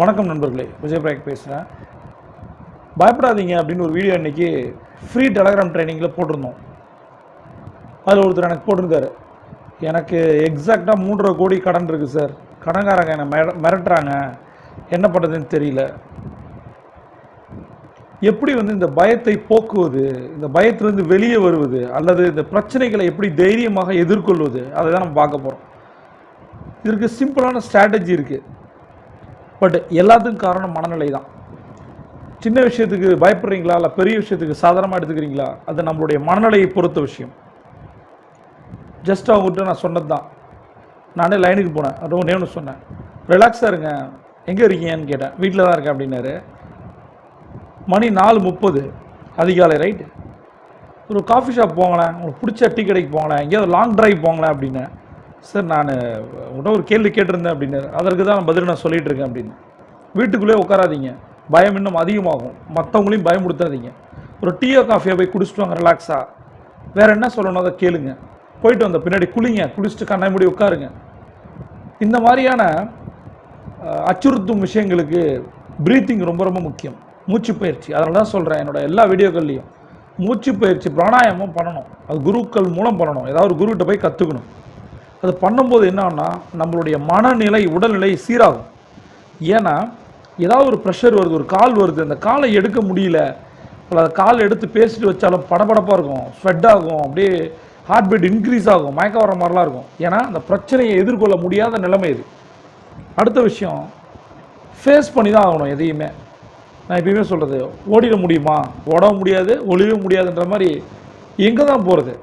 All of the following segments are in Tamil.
வணக்கம் நண்பர்களே விஜய் பேசுகிறேன் பயப்படாதீங்க அப்படின்னு ஒரு வீடியோ இன்றைக்கி ஃப்ரீ டெலகிராம் ட்ரைனிங்கில் போட்டிருந்தோம். அதில் ஒருத்தர் எனக்கு போட்டிருந்தாரு. எனக்கு எக்ஸாக்டாக மூன்றரை கோடி கடன் இருக்குது சார் கடன்காரங்க என்னை மிர மிரட்டுறாங்க. என்ன பண்ணுறதுன்னு தெரியல. எப்படி வந்து இந்த பயத்தை போக்குவது இந்த பயத்திலிருந்து வெளியே வருவது அல்லது இந்த பிரச்சனைகளை எப்படி தைரியமாக எதிர்கொள்வது அதை தான் நம்ம பார்க்க போகிறோம் இதற்கு சிம்பிளான ஸ்ட்ராட்டஜி இருக்குது பட் எல்லாத்துக்கும் காரணம் மனநிலை தான். சின்ன விஷயத்துக்கு பயப்படுறீங்களா? இல்லை பெரிய விஷயத்துக்கு சாதாரணமாக எடுத்துக்கிறீங்களா? அது நம்மளுடைய மனநிலையை பொறுத்த விஷயம். ஜஸ்ட் அவங்ககிட்ட நான் சொன்னது தான் நானே லைனுக்கு போனேன். ரொம்ப நேம்னு சொன்னேன். ரிலாக்ஸாக இருங்க. எங்கே இருக்கீங்கன்னு கேட்டேன். வீட்டில் தான் இருக்கேன் அப்படின்னாரு. மணி நாலு முப்பது. அதிகாலை ரைட் ஒரு காஃபி ஷாப் போங்களேன். உங்களுக்கு பிடிச்ச டீ கடைக்கு போங்களேன். எங்கேயாவது லாங் ட்ரைவ் போங்களேன் அப்படின்னு. சார் நான் உங்கள்கிட்ட ஒரு கேள்வி கேட்டிருந்தேன் அப்படின்னு. அதற்கு தான் பதில் நான் சொல்லிகிட்டு இருக்கேன் அப்படின்னு. வீட்டுக்குள்ளே உட்காராதீங்க. பயம் இன்னும் அதிகமாகும். மற்றவங்களையும் பயமுடுத்தாதீங்க ஒரு டீயோ காஃபியை போய் குடிச்சிட்டு வாங்க ரிலாக்ஸாக வேறு என்ன சொல்லணும் அதை கேளுங்க. போயிட்டு வந்த பின்னாடி குளிங்க. குளிச்சுட்டு கண்ணாய் மூடி உட்காருங்க. இந்த மாதிரியான அச்சுறுத்தும் விஷயங்களுக்கு ப்ரீத்திங் ரொம்ப ரொம்ப முக்கியம். மூச்சு பயிற்சி. அதனால தான் சொல்கிறேன் என்னோட எல்லா வீடியோக்கள்லையும் மூச்சு பயிற்சி பிராணாயாமம் பண்ணணும். அது குருக்கள் மூலம் பண்ணணும். ஏதாவது ஒரு குருக்கிட்ட போய் கற்றுக்கணும் அது பண்ணும்போது என்னன்னா நம்மளுடைய மனநிலை உடல்நிலை சீராகும். ஏன்னா ஏதாவது ஒரு ப்ரெஷர் வருது ஒரு கால் வருது அந்த காலை எடுக்க முடியல. அதை கால் எடுத்து பேசிட்டு வச்சாலும் படபடப்பாக இருக்கும். ஸ்வெட் ஆகும் அப்படியே ஹார்ட் பீட் இன்க்ரீஸ் ஆகும் மயக்கம் வர மாதிரிலாம் இருக்கும். ஏன்னா அந்த பிரச்சனையை எதிர்கொள்ள முடியாத நிலைமை இது. அடுத்த விஷயம் ஃபேஸ் பண்ணி தான் ஆகணும் எதையுமே. நான் எப்பயுமே சொல்கிறது ஓடிட முடியுமா? ஓடவும் முடியாது ஒளியவும் முடியாதுன்ற மாதிரி எங்கே தான் போகிறது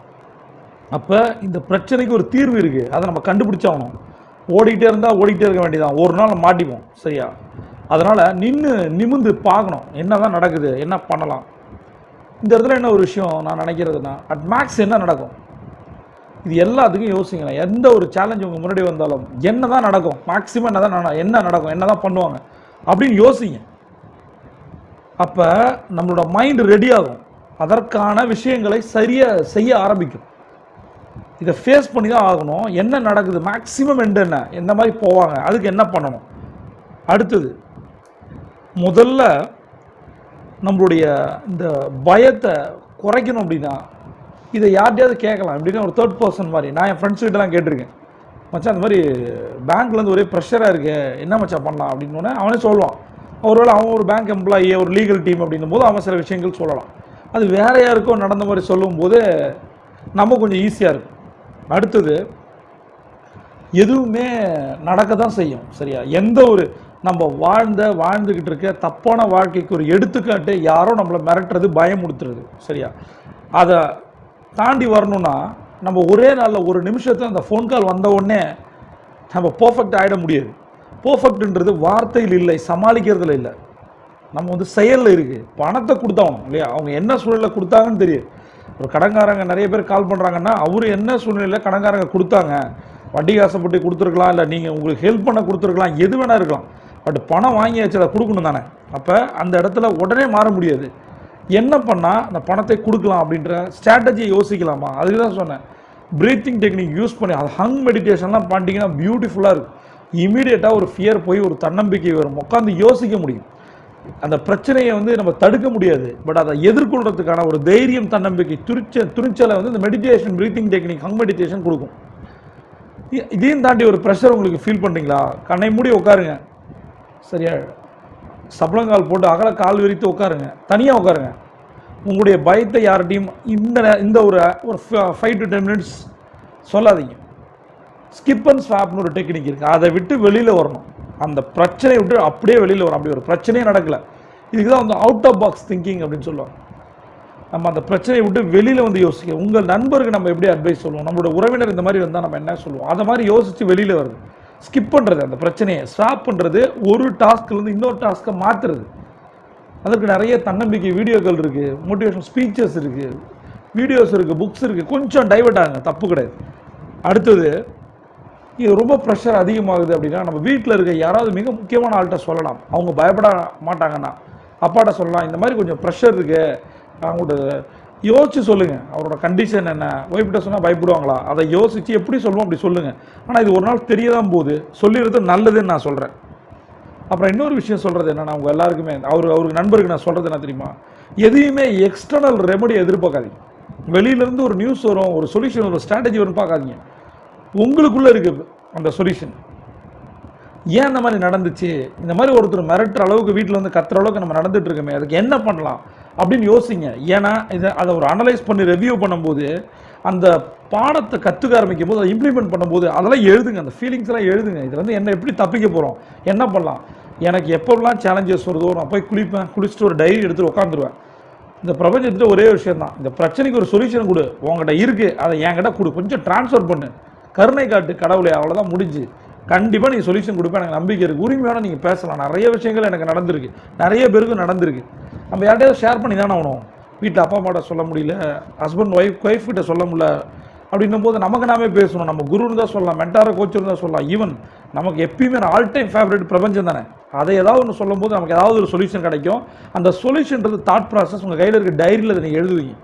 அப்போ இந்த பிரச்சனைக்கு ஒரு தீர்வு இருக்குது அதை நம்ம கண்டுபிடிச்சாகணும் ஓடிக்கிட்டே இருந்தால் ஓடிக்கிட்டே இருக்க வேண்டியதான் ஒரு நாள் மாட்டிப்போம் சரியா? அதனால் நின்று நிமிந்து பார்க்கணும். என்ன தான் நடக்குது? என்ன பண்ணலாம்? இந்த இடத்துல என்ன ஒரு விஷயம் நான் நினைக்கிறதுனா அட் மேக்ஸ் என்ன நடக்கும்? இது எல்லாத்துக்கும் யோசிங்களேன். எந்த ஒரு சேலஞ்ச் உங்கள் முன்னாடி வந்தாலும் என்ன தான் நடக்கும்? மேக்ஸிமம் என்ன தான் நட- என்ன நடக்கும்? என்ன தான் பண்ணுவாங்க? அப்படின்னு யோசிங்க. அப்போ நம்மளோட மைண்டு ரெடி ஆகும். அதற்கான விஷயங்களை சரியாக செய்ய ஆரம்பிக்கும். இதை ஃபேஸ் பண்ணி தான் ஆகணும். என்ன நடக்குது? மேக்ஸிமம் எண்டு என்ன? எந்த மாதிரி போவாங்க. அதுக்கு என்ன பண்ணணும்? அடுத்தது முதல்ல நம்மளுடைய இந்த பயத்தை குறைக்கணும் அப்படின்னா இதை யார்கிட்டயாவது கேட்கலாம். எப்படின்னா ஒரு தேர்ட் பர்சன் மாதிரி. நான் என் ஃப்ரெண்ட்ஸ் கிட்டலாம் கேட்டிருக்கேன். மச்சான் அந்த மாதிரி பேங்க்லேருந்து ஒரே ப்ரெஷராக இருக்குது என்ன மச்சான் பண்ணலாம்? அப்படின்னு அவனே சொல்லுவான். ஒருவேளை அவன் ஒரு பேங்க் எம்ப்ளாயி ஒரு லீகல் டீம் அப்படின்னும் போது அவன் சில விஷயங்கள் சொல்லலாம். அது வேற யாருக்கோ நடந்த மாதிரி சொல்லும்போது நம்ம கொஞ்சம் ஈஸியாக இருக்கும். அடுத்தது எதுவுமே நடக்க தான் செய்யும் சரியா? எந்த ஒரு நம்ம வாழ்ந்த வாழ்ந்துக்கிட்டு இருக்க தப்பான வாழ்க்கைக்கு ஒரு எடுத்துக்காட்டு யாரோ நம்மளை மிரட்டுறது பயமுடுத்துறது சரியா? அதை தாண்டி வரணும்னா நம்ம ஒரே நாளில் ஒரு நிமிஷத்தில் அந்த ஃபோன் கால் வந்த உடனே நம்ம பர்ஃபெக்ட் ஆகிட முடியாது. பர்ஃபெக்ட்ன்றது வார்த்தையில் இல்லை சமாளிக்கிறதுல இல்லை. நம்ம வந்து செயலில் இருக்குது பணத்தை கொடுத்தாகணும் இல்லையா? அவங்க என்ன சூழலில் கொடுத்தாங்கன்னு தெரியும் ஒரு கடன்காரங்க நிறைய பேர் கால் பண்ணுறாங்கன்னா அவர் என்ன சூழ்நிலையில் கடங்காரங்க கொடுத்தாங்க? வட்டி காசப்பட்டு கொடுத்துருக்கலாம் இல்லை நீங்கள் உங்களுக்கு ஹெல்ப் பண்ண கொடுத்துருக்கலாம் எது வேணா இருக்கலாம். பட் பணம் வாங்கியாச்சு அதை கொடுக்கணும் தானே. அப்போ அந்த இடத்துல உடனே மாற முடியாது. என்ன பண்ணால் அந்த பணத்தை கொடுக்கலாம் அப்படின்ற ஸ்ட்ராட்டஜியை யோசிக்கலாமா? அதுக்கு தான் சொன்னேன். ப்ரீத்திங் டெக்னிக் யூஸ் பண்ணி அது ஹங் மெடிடேஷன்லாம் பண்ணிட்டீங்கன்னா பியூட்டிஃபுல்லாக இருக்கும். இமீடியட்டாக ஒரு ஃபியர் போய் ஒரு தன்னம்பிக்கை வரும். உட்காந்து யோசிக்க முடியும். அந்த பிரச்சனையை வந்து நம்ம தடுக்க முடியாது. பட் அதை எதிர்கொள்றதுக்கான ஒரு தைரியம் தன்னம்பிக்கை துரிச்ச துணிச்சலை வந்து இந்த மெடிடேஷன் ப்ரீத்திங் டெக்னிக் ஹங் மெடிடேஷன் கொடுக்கும். இதையும் தாண்டி ஒரு ப்ரெஷர் உங்களுக்கு ஃபீல் பண்ணுறீங்களா கண்ணை மூடி உட்காருங்க. சரியா? சபளங்கால் போட்டு அகல கால் விரித்து உட்காருங்க. தனியாக உட்காருங்க. உங்களுடைய பயத்தை யார்கிட்டையும் இந்த இந்த ஒரு ஒரு ஃபைவ் டு டென் மினிட்ஸ் சொல்லாதீங்க. ஸ்கிப் அண்ட் ஸ்வாப்னு ஒரு டெக்னிக் இருக்குது அதை விட்டு வெளியில் வரணும். அந்த பிரச்சனையை விட்டு அப்படியே வெளியில் வரும். அப்படி ஒரு பிரச்சனையே நடக்கல. இதுக்கு தான் வந்து அவுட் ஆஃப் பாக்ஸ் திங்கிங் அப்படின்னு சொல்லுவாங்க. நம்ம அந்த பிரச்சனையை விட்டு வெளியில் வந்து யோசிக்க உங்கள் நண்பருக்கு நம்ம எப்படி அட்வைஸ் சொல்லுவோம்? நம்மளோட உறவினர் இந்த மாதிரி வந்தால் நம்ம என்ன சொல்லுவோம்? அதை மாதிரி யோசித்து வெளியில் வருது. ஸ்கிப் பண்ணுறது அந்த பிரச்சனையை ஸ்டாப் பண்ணுறது ஒரு டாஸ்க்லேருந்து இன்னொரு டாஸ்க்கை மாற்றுறது அதற்கு நிறைய தன்னம்பிக்கை வீடியோக்கள் இருக்குது மோட்டிவேஷன் ஸ்பீச்சஸ் இருக்குது வீடியோஸ் இருக்குது புக்ஸ் இருக்குது கொஞ்சம் டைவெர்ட் ஆகுங்க தப்பு கிடையாது. அடுத்தது இது ரொம்ப ப்ரெஷர் அதிகமாகுது அப்படின்னா நம்ம வீட்டில் இருக்க யாராவது மிக முக்கியமான ஆள்கிட்ட சொல்லலாம். அவங்க பயப்பட மாட்டாங்கன்னா அப்பாட்ட சொல்லலாம். இந்த மாதிரி கொஞ்சம் ப்ரெஷர் இருக்கு. அவங்கள்ட்ட யோசிச்சு சொல்லுங்கள் அவரோட கண்டிஷன் என்ன? ஒய்ஃப்கிட்ட சொன்னால் பயப்படுவாங்களா? அதை யோசித்து எப்படி சொல்லுவோம் அப்படி சொல்லுங்கள் ஆனால் இது ஒரு நாள் தெரிய தான் போகுது. சொல்லிடுறது நல்லதுன்னு நான் சொல்கிறேன் அப்புறம் இன்னொரு விஷயம் சொல்கிறது என்னென்னா உங்கள் எல்லாருக்குமே அவர் அவருக்கு நண்பருக்கு நான் சொல்கிறது என்ன தெரியுமா? எதையுமே எக்ஸ்டர்னல் ரெமடி எதிர்பார்க்காதீங்க. வெளியிலேருந்து ஒரு நியூஸ் வரும் ஒரு சொல்யூஷன் ஒரு ஸ்ட்ராட்டஜி வரும்னு பார்க்காதீங்க. உங்களுக்குள்ளே இருக்குது அந்த சொல்யூஷன் ஏன் இந்த மாதிரி நடந்துச்சு? இந்த மாதிரி ஒருத்தர் மிரட்டுற அளவுக்கு வீட்டில் வந்து கத்துற அளவுக்கு நம்ம நடந்துட்டு இருக்கோமே அதுக்கு என்ன பண்ணலாம் அப்படின்னு யோசிங்க. ஏன்னா இதை அதை ஒரு அனலைஸ் பண்ணி ரெவ்யூ பண்ணும்போது அந்த பாடத்தை கற்றுக்க ஆரம்பிக்கும் போது அதை இம்ப்ளிமெண்ட் பண்ணும்போது அதெல்லாம் எழுதுங்க. அந்த ஃபீலிங்ஸ்லாம் எழுதுங்க. இதில் வந்து என்ன எப்படி தப்பிக்க போகிறோம் என்ன பண்ணலாம்? எனக்கு எப்போல்லாம் சேலஞ்சஸ் வருதோ நான் போய் குளிப்பேன். குளிச்சுட்டு ஒரு டைரி எடுத்துகிட்டு உட்காந்துருவேன். இந்த பிரபஞ்சத்தில் ஒரே விஷயம் தான் இந்த பிரச்சனைக்கு ஒரு சொல்யூஷன் கொடு. உங்ககிட்ட இருக்குது அதை என்கிட்ட கொடு. கொஞ்சம் ட்ரான்ஸ்ஃபர் பண்ணு. கருணை காட்டு கடவுளே அவ்வளோதான் முடிஞ்சு. கண்டிப்பாக நீங்கள் சொல்யூஷன் கொடுப்பேன். எனக்கு நம்பிக்கை இருக்குது உரிமையோட நீங்கள் பேசலாம். நிறைய விஷயங்கள் எனக்கு நடந்திருக்கு. நிறைய பேருக்கு நடந்திருக்கு. நம்ம யார்கிட்டயாவது ஷேர் பண்ணி தானே ஆகணும்? வீட்டில் அப்பா அம்மாட்ட சொல்ல முடியல. ஹஸ்பண்ட் ஒய்ஃப் ஒய்ஃப் கிட்ட சொல்ல முடியல. அப்படின்னும் போது நமக்கு நாமே பேசணும். நம்ம குரு தான் சொல்லலாம். மென்டார கோச் தான் சொல்லலாம். ஈவன் நமக்கு எப்பயுமே ஆல் டைம் ஃபேவரட் பிரபஞ்சம் தானே? அதை ஏதாவது ஒன்று சொல்லும்போது நமக்கு ஏதாவது ஒரு சொல்யூஷன் கிடைக்கும். அந்த சொல்யூஷன்றது தாட் ப்ராசஸ் உங்கள் கையில் இருக்க டைரியில் அதை நீங்கள் எழுதுவீங்க.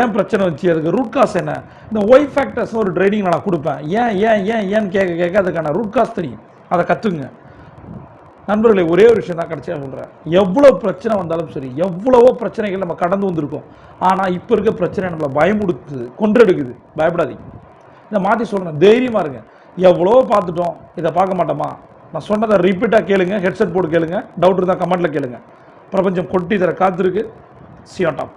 ஏன் பிரச்சனை வச்சு அதுக்கு ரூட் காஸ் என்ன? இந்த ஒய் ஃபேக்டர்ஸ் ஒரு ட்ரைனிங் நான் கொடுப்பேன். ஏன் ஏன் ஏன் ஏன்னு கேட்க கேட்க அதுக்கான ரூட் காஸ் தெரியும். அதை கற்றுங்க நண்பர்களே ஒரே ஒரு விஷயம் தான் கடைசியாக சொல்கிறேன் எவ்வளோ பிரச்சனை வந்தாலும் சரி எவ்வளவோ பிரச்சனைகள் நம்ம கடந்து வந்திருக்கோம். ஆனால் இப்போ இருக்க பிரச்சனை நம்மளை பயமுடுத்து கொன்றெடுக்குது. பயப்படாதீங்க. இதை மாற்றி சொல்கிறேன் தைரியமாக இருங்க. எவ்வளோ பார்த்துட்டோம்? இதை பார்க்க மாட்டோமா? நான் சொன்னதை ரிப்பீட்டாக கேளுங்க ஹெட்செட் போட்டு கேளுங்க டவுட் இருந்தால் கமெண்ட்டில் கேளுங்க. பிரபஞ்சம் கொட்டி தர காத்திருக்கு. சியோட்டாப்